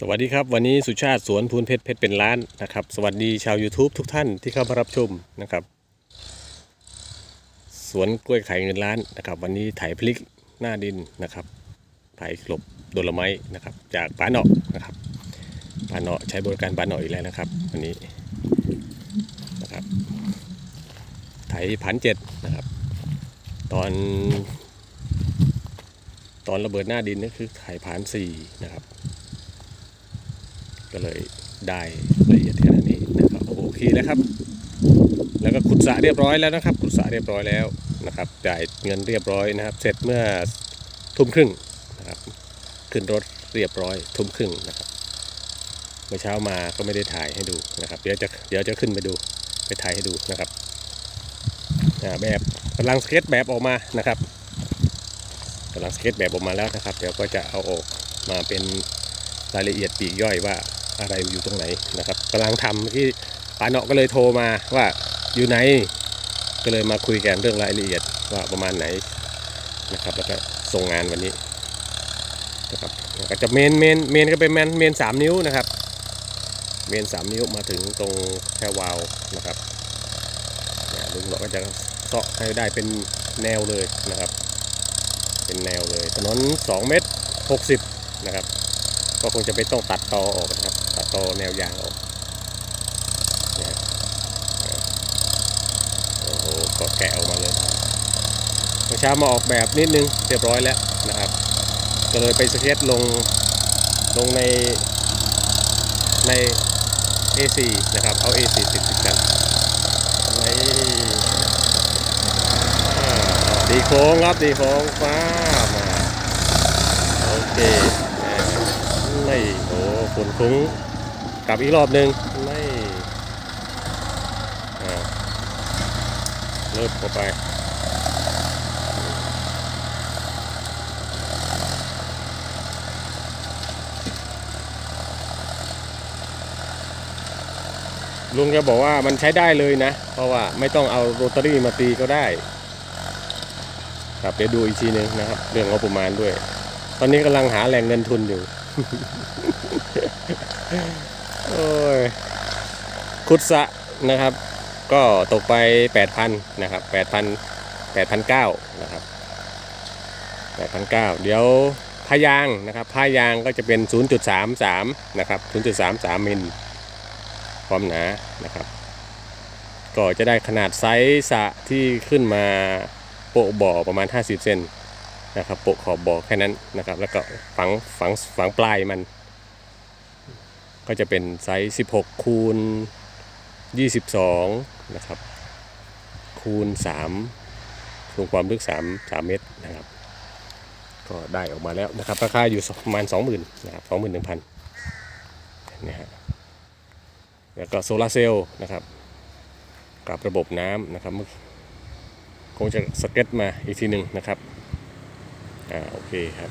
สวัสดีครับ วันนี้สุชาติสวนพูนเพชรเพชรเป็นล้านนะครับ สวัสดีชาว YouTube ทุกท่านที่เข้ามารับชมนะครับ สวนกล้วยไข่เงินล้านนะครับ วันนี้ไถพลิกหน้าดินนะครับไถกลบโดลไม้นะครับ จากป่าเนาะนะครับป่าเนาะใช้บริการป่าเนาะอีกแล้วนะครับ วันนี้นะครับไถพันเจ็ดนะครับ ตอน ตอนระเบิดหน้าดินนี่คือไถผ่านสี่นะครับ ก็เลยได้ละเอียดขนาดนี้นะครับโอเคแล้วครับ แล้วก็ขุดสระเรียบร้อยแล้วนะครับ ขุดสระเรียบร้อยแล้วนะครับ จ่ายเงินเรียบร้อยนะครับ เสร็จเมื่อทุ่มครึ่งนะครับขึ้นรถเรียบร้อย ทุ่มครึ่งนะครับเมื่อเช้ามาก็ไม่ได้ถ่ายให้ดูนะครับ เดี๋ยวจะเดี๋ยวจะขึ้นไปดูไปถ่ายให้ดูนะครับแบบกำลังสเก็ตแบบออกมานะครับกำลังสเก็ตแบบออกมาแล้วนะครับ เดี๋ยวก็จะเอาออกมาเป็นรายละเอียดปีกย่อยว่า อะไรอยู่ตรงไหนนะครับกำลังทำที่ปาเนาะก็เลยโทรมาว่าอยู่ไหน ก็เลยมาคุยกันเรื่องรายละเอียดว่าประมาณไหนนะครับแล้วก็ส่งงานวันนี้นะครับก็จะเมนเมนเมนก็เป็นเมนเมนสามนิ้วนะครับ เมนสามนิ้วมาถึงตรงแค่วาวนะครับเนี่ยลุงเราก็จะเซาะให้ได้เป็นแนวเลยนะครับ เป็นแนวเลยถนน2เมตร60นะครับ ก็คงจะไม่ต้องตัดตอออกนะครับ ตัดตอแนวยางออกโอ้โหก็แกะออกมาเลยนะเมื่อเช้ามาออกแบบนิดนึงเรียบร้อยแล้วนะครับ ก็เลยไปสเก็ตลงลงในใน A4 นะครับ เอา A4 ติดติดกันในอ่าดีโค้งครับดีโค้งฟ้ามาโอเค ไม่โอ้ฝนคุ้งกลับอีกรอบหนึ่งไม่เริ่มเข้าไปลุงแกบอกว่ามันใช้ได้เลยนะ เพราะว่าไม่ต้องเอาโรตารี่มาตีก็ได้ ครับเดี๋ยวดูอีกทีหนึงนะครับ เรื่องงบประมาณด้วย ตอนนี้กำลังหาแหล่งเงินทุนอยู่ โอ้ยขุดสะนะครับ ก็ตกไป 8,000นะครับ8,000 8,900นะครับ8,900 เดี๋ยวพายางนะครับพายางก็จะเป็น 0.33 นะครับ 0.33 มิลความหนานะครับ ก็จะได้ขนาดไซส์สะที่ขึ้นมาโปะบ่อประมาณ 50 เซน นะครับโปะขอบบ่อแค่นั้นนะครับ แล้วก็ฝังฝังฝังปลายมัน ก็จะเป็นไซส์ 16 คูณ 22 นะครับ คูณ 3 คูณความลึก 3 3 เมตรนะครับ ก็ได้ออกมาแล้วนะครับ ราคาอยู่ประมาณ 20,000นะครับ21,000นี่ฮะแล้วก็โซลาร์เซลล์นะครับ กับระบบน้ำนะครับคงจะสเก็ตมาอีกทีหนึ่งนะครับ อ่าโอเคครับ